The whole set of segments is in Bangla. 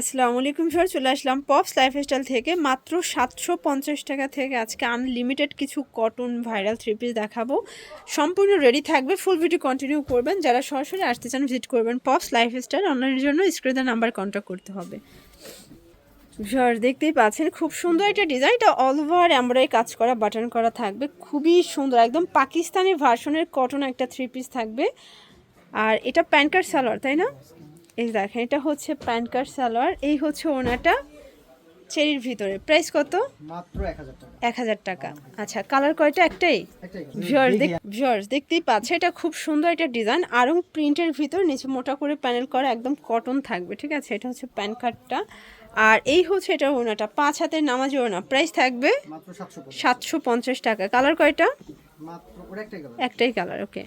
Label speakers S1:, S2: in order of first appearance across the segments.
S1: আসসালামু আলাইকুম স্যার, চলে আসলাম পপস লাইফস্টাইল থেকে মাত্র সাতশো পঞ্চাশ টাকা থেকে আজকে আনলিমিটেড কিছু কটন ভাইরাল থ্রি পিস দেখাবো। সম্পূর্ণ রেডি থাকবে ফুল ভিডিও কন্টিনিউ করবেন। যারা সরাসরি আসতে চান ভিজিট করবেন পপস লাইফস্টাইল অনলাইনের জন্য স্ক্রিনের নাম্বার কন্ট্যাক্ট করতে হবে। স্যার, দেখতেই পাচ্ছেন, খুব সুন্দর একটা ডিজাইন এটা অল ওভার এমব্রয়ডারি কাজ করা বাটন করা থাকবে। খুবই সুন্দর, একদম পাকিস্তানি ভার্সনের কটন একটা থ্রি পিস থাকবে। আর এটা প্যান্ট কার্ড সালোয়ার তাই না? এই দেখেন এটা হচ্ছে প্যান্ট কার্ড সালোয়ার এই হচ্ছে ওনাটা চেরির ভিতরে। প্রাইস কত?
S2: মাত্র এক হাজার টাকা।
S1: এক হাজার টাকা। আচ্ছা কালার কয়টা? একটাই? ভিউয়ার্স দেখ ভিউয়ার্স দেখতেই পাচ্ছে এটা খুব সুন্দর একটা ডিজাইন। আরং প্রিন্টের ভিতর নিচে মোটা করে প্যানেল করা একদম কটন থাকবে ঠিক আছে? এটা হচ্ছে প্যান কার্ডটা আর এই হচ্ছে এটা ওনাটা পাঁচ হাতের নামাজ ওনা। প্রাইস থাকবে
S2: মাত্র সাতশো পঞ্চাশ
S1: টাকা। কালার কয়টা?
S2: একটাই কালার
S1: ওকে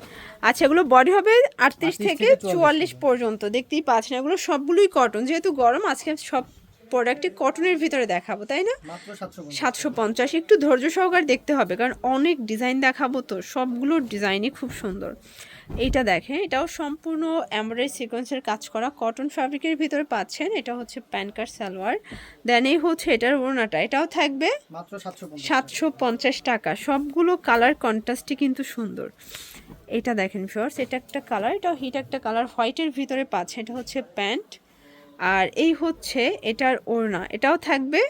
S1: আচ্ছা এগুলো বডি হবে আটত্রিশ থেকে
S2: থেকে 44
S1: চুয়াল্লিশ পর্যন্ত। দেখতেই পাচ্ছেন। এগুলো সবগুলোই কটন যেহেতু গরম আজকে সব প্রোডাক্টই কটনের ভিতরে দেখাবো তাই না?
S2: সাতশো পঞ্চাশ।
S1: একটু ধৈর্য সহকারে দেখতে হবে কারণ অনেক ডিজাইন দেখাবো তো সবগুলোর ডিজাইনই খুব সুন্দর। এইটা দেখেন এটাও সম্পূর্ণ এমব্রয়ডারি সিকোয়েন্সের কাজ করা কটন ফ্যাব্রিকের ভিতরে পাচ্ছেন এটা হচ্ছে প্যান্ট কার্ড সালোয়ার। দেন এই হচ্ছে এটার ওড়নাটা এটাও থাকবে
S2: সাতশো পঞ্চাশ।
S1: টাকা সবগুলো কালার কন্ট্রাস্টই কিন্তু সুন্দর। এটা দেখেন ফিওর্স এটা একটা কালার এটা হিট একটা কালার হোয়াইটের ভিতরে পাচ্ছে এটা হচ্ছে প্যান্ট। আর এই হচ্ছে এটার ওড়না। এটাও থাকবে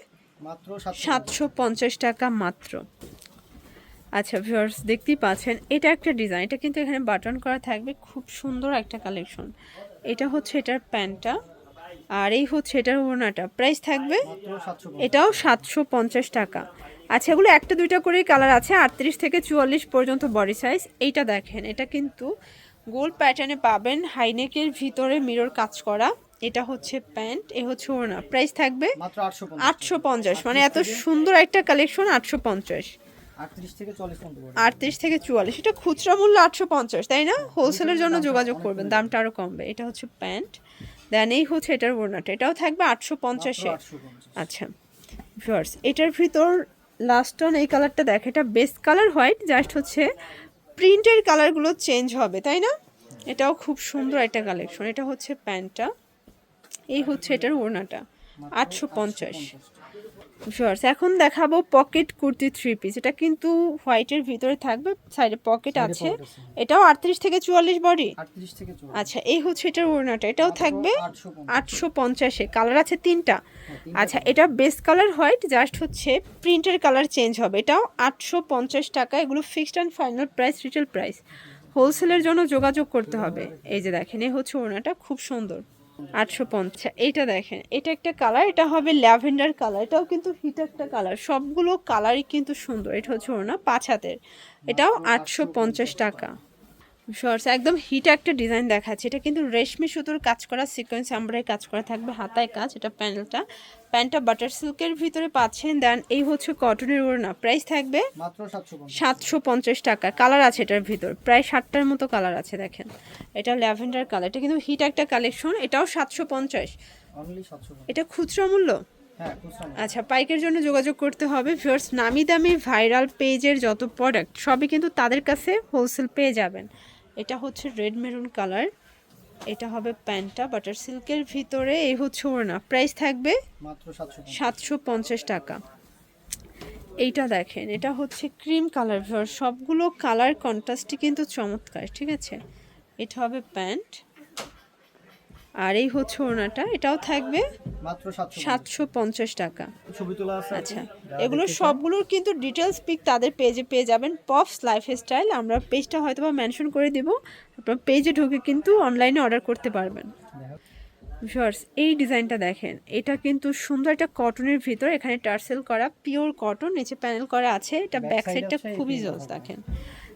S2: সাতশো
S1: পঞ্চাশ টাকা মাত্র। আচ্ছা ভিউয়ার্স দেখতেই পাচ্ছেন এটা একটা ডিজাইন এটা কিন্তু এখানে বাটন করা থাকবে খুব সুন্দর একটা কালেকশন এটা হচ্ছে এটার প্যান্টটা আর এই হচ্ছে এটার ওড়নাটা। প্রাইস থাকবে এটাও সাতশো পঞ্চাশ টাকা। আচ্ছা এগুলো একটা দুইটা করেই কালার আছে আটত্রিশ থেকে চুয়াল্লিশ পর্যন্ত বডি সাইজ এইটা দেখেন এটা কিন্তু গোল প্যাটার্নে পাবেন হাইনেকের ভিতরে মিরর কাজ করা। এটা হচ্ছে প্যান্ট এ হচ্ছে ওড়না। প্রাইস থাকবে
S2: মাত্র আটশো পঞ্চাশ।
S1: মানে এত সুন্দর একটা কালেকশন আটশো পঞ্চাশ।
S2: আটত্রিশ থেকে
S1: আটত্রিশ চুয়াল্লিশ এটা খুচরা মূল্য আটশো পঞ্চাশ তাই না? হোলসেলের জন্য যোগাযোগ করবেন দামটা আরও কমবে। এটা হচ্ছে প্যান্ট দেন এই হচ্ছে এটার ওড়নাটা। এটাও থাকবে আটশো পঞ্চাশে। আচ্ছা ভিউয়ার্স এটার ভিতর লাস্ট অন এই কালারটা দেখ এটা বেস্ট কালার হোয়াইট জাস্ট হচ্ছে প্রিন্টের কালারগুলো চেঞ্জ হবে তাই না? এটাও খুব সুন্দর একটা কালেকশন এটা হচ্ছে প্যান্টটা। এই হচ্ছে এটার ওড়নাটা আটশো পঞ্চাশ। ভিউয়ার্স এখন দেখাবো পকেট কুর্তি থ্রি পিস এটা কিন্তু হোয়াইটের ভিতরে থাকবে সাইডে পকেট আছে। এটাও আটত্রিশ থেকে চুয়াল্লিশ বডি আচ্ছা এই হচ্ছে এটার ওড়নাটা। এটাও থাকবে
S2: আটশো পঞ্চাশে।
S1: কালার আছে তিনটা।
S2: তিনটা
S1: আচ্ছা এটা বেস কালার হোয়াইট জাস্ট হচ্ছে প্রিন্টের কালার চেঞ্জ হবে। এটাও আটশো পঞ্চাশ টাকা। এগুলো fixed and final price retail price হোলসেলের জন্য যোগাযোগ করতে হবে। এই যে দেখেন এই হচ্ছে ওড়নাটা খুব সুন্দর। আটশো পঞ্চাশ। এইটা দেখেন, এটা একটা কালার এটা হবে ল্যাভেন্ডার কালার এটাও কিন্তু হিট একটা কালার সবগুলো কালারই কিন্তু সুন্দর, এটা হচ্ছে ওনা পাঁচ হাতের। এটাও আটশো পঞ্চাশ টাকা। শর্টস একদম হিট একটা ডিজাইন দেখাচ্ছে। এটা কিন্তু রেশমি সুতোর কাজ করা সিকোয়েন্স আমরাই কাজ করা থাকবে হাতায় কাজ এটা প্যানেলটা প্যান্টটা বাটার সিল্কের ভিতরে পাচ্ছেন। দেন এই হচ্ছে কটনের ওড়না। প্রাইস থাকবে
S2: সাতশো পঞ্চাশ।
S1: টাকা। কালার আছে এটার ভিতর। প্রায় ষাটটার মতো কালার আছে দেখেন। এটা ল্যাভেন্ডার কালার এটা কিন্তু হিট একটা কালেকশন এটাও সাতশো পঞ্চাশ। এটা খুচরা মূল্য?
S2: হ্যাঁ খুচরা মাল।
S1: আচ্ছা পাইকের জন্য যোগাযোগ করতে হবে। ভিউয়ার্স নামি দামি ভাইরাল পেজের যত প্রোডাক্ট সবই কিন্তু তাদের কাছে হোলসেল পেয়ে যাবেন। এটা হচ্ছে রেড মেরুন কালার। এটা হবে প্যান্টটা বাটার সিল্কের ভিতরে। এই হচ্ছে ওড়না। প্রাইস থাকবে
S2: সাতশো পঞ্চাশ।
S1: টাকা। এইটা দেখেন এটা হচ্ছে ক্রিম কালার ভিউয়ার্স সবগুলো কালার কন্ট্রাস্টই কিন্তু চমৎকার ঠিক আছে? এটা হবে প্যান্ট। আর এই হচ্ছে ওড়নাটা। এটাও থাকবে
S2: সাতশো
S1: পঞ্চাশ। টাকা।
S2: ছবি তোলা আছে?
S1: আচ্ছা। এগুলো সবগুলোর কিন্তু ডিটেলস পিক তাদের পেজে পেয়ে যাবেন। পপস লাইফস্টাইল আমরা পেজটা হয়তো বা মেনশন করে দিব। আপনার পেজে ঢুকে কিন্তু অনলাইনে অর্ডার করতে পারবেন। শর্টস এই ডিজাইনটা দেখেন। এটা কিন্তু সুন্দর একটা কটনের ভিতর এখানে টার্সেল করা পিওর কটন নিচে প্যানেল করা আছে। এটা ব্যাক সাইডটা খুবই জোস দেখেন।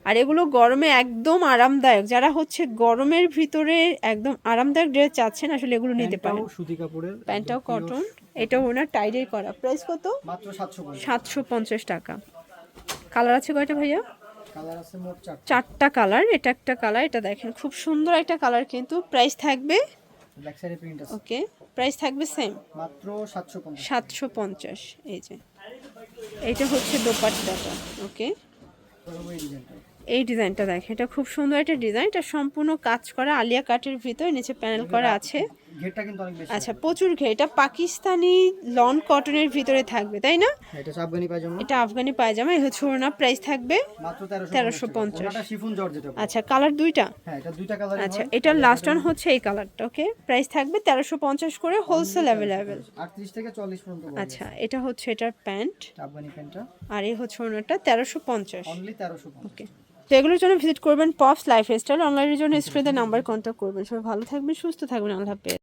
S1: আর এগুলো গরমে একদম আরামদায়ক। যারা হচ্ছে গরমের ভিতরে একদম আরামদায়ক ড্রেস চাচ্ছেন আসলে এগুলো নিতে পারেন।
S2: সুতি কাপড়ের
S1: প্যান্টটাও কটন এটা ওনার টাইডের করা। প্রাইস কত?
S2: মাত্র সাতশো পঞ্চাশ।
S1: সাতশো পঞ্চাশ টাকা। কালার আছে কয়টা ভাইয়া? চারটা। কালার এটা একটা কালার এটা দেখেন খুব সুন্দর একটা কালার কিন্তু। প্রাইস থাকবে? ওকে প্রাইস থাকবে সেম
S2: মাত্র সাতশো পঞ্চাশ।
S1: সাতশো পঞ্চাশ এই যে। এইটা হচ্ছে দোপাট্টাটা ওকে
S2: এই ডিজাইনটা
S1: দেখেন এটা খুব সুন্দর একটা ডিজাইন এটা সম্পূর্ণ কাজ করা আলিয়া কাটের ভিতরে নিচে প্যানেল করা আছে।
S2: ঘেরটা কিন্তু অনেক বেশি
S1: আচ্ছা প্রচুর ঘে এটা পাকিস্তানি লন কটনের ভিতরে থাকবে তাই না?
S2: হ্যাঁ, এটা আফগানি পায়জামা।
S1: এটা আফগানি পায়জামা এই হচ্ছে ওড়না প্রাইস থাকবে
S2: মাত্র তেরোশো
S1: 1350
S2: ওনাটা শিফন জর্জেট
S1: আচ্ছা কালার দুইটা?
S2: হ্যাঁ এটা দুইটা কালার
S1: আচ্ছা এটার লাস্ট ওয়ান হচ্ছে এই কালারটা ওকে প্রাইস থাকবে তেরোশো পঞ্চাশ করে হোলসেল অ্যাভেলেবেল আচ্ছা এটা হচ্ছে এটার প্যান্ট।
S2: আফগানি প্যান্টটা।
S1: আর এই হচ্ছে ওনারটা পঞ্চাশ।
S2: তেরোশো পঞ্চাশ
S1: ওকে তো এগুলোর জন্য ভিজিট করবেন পপস লাইফ স্টাইল অনলাইনের জন্য স্ক্রিনে নাম্বার কন্ট্যাক্ট করবেন। সবাই ভালো থাকবেন, সুস্থ থাকবেন, আল্লাহ হাফেজ।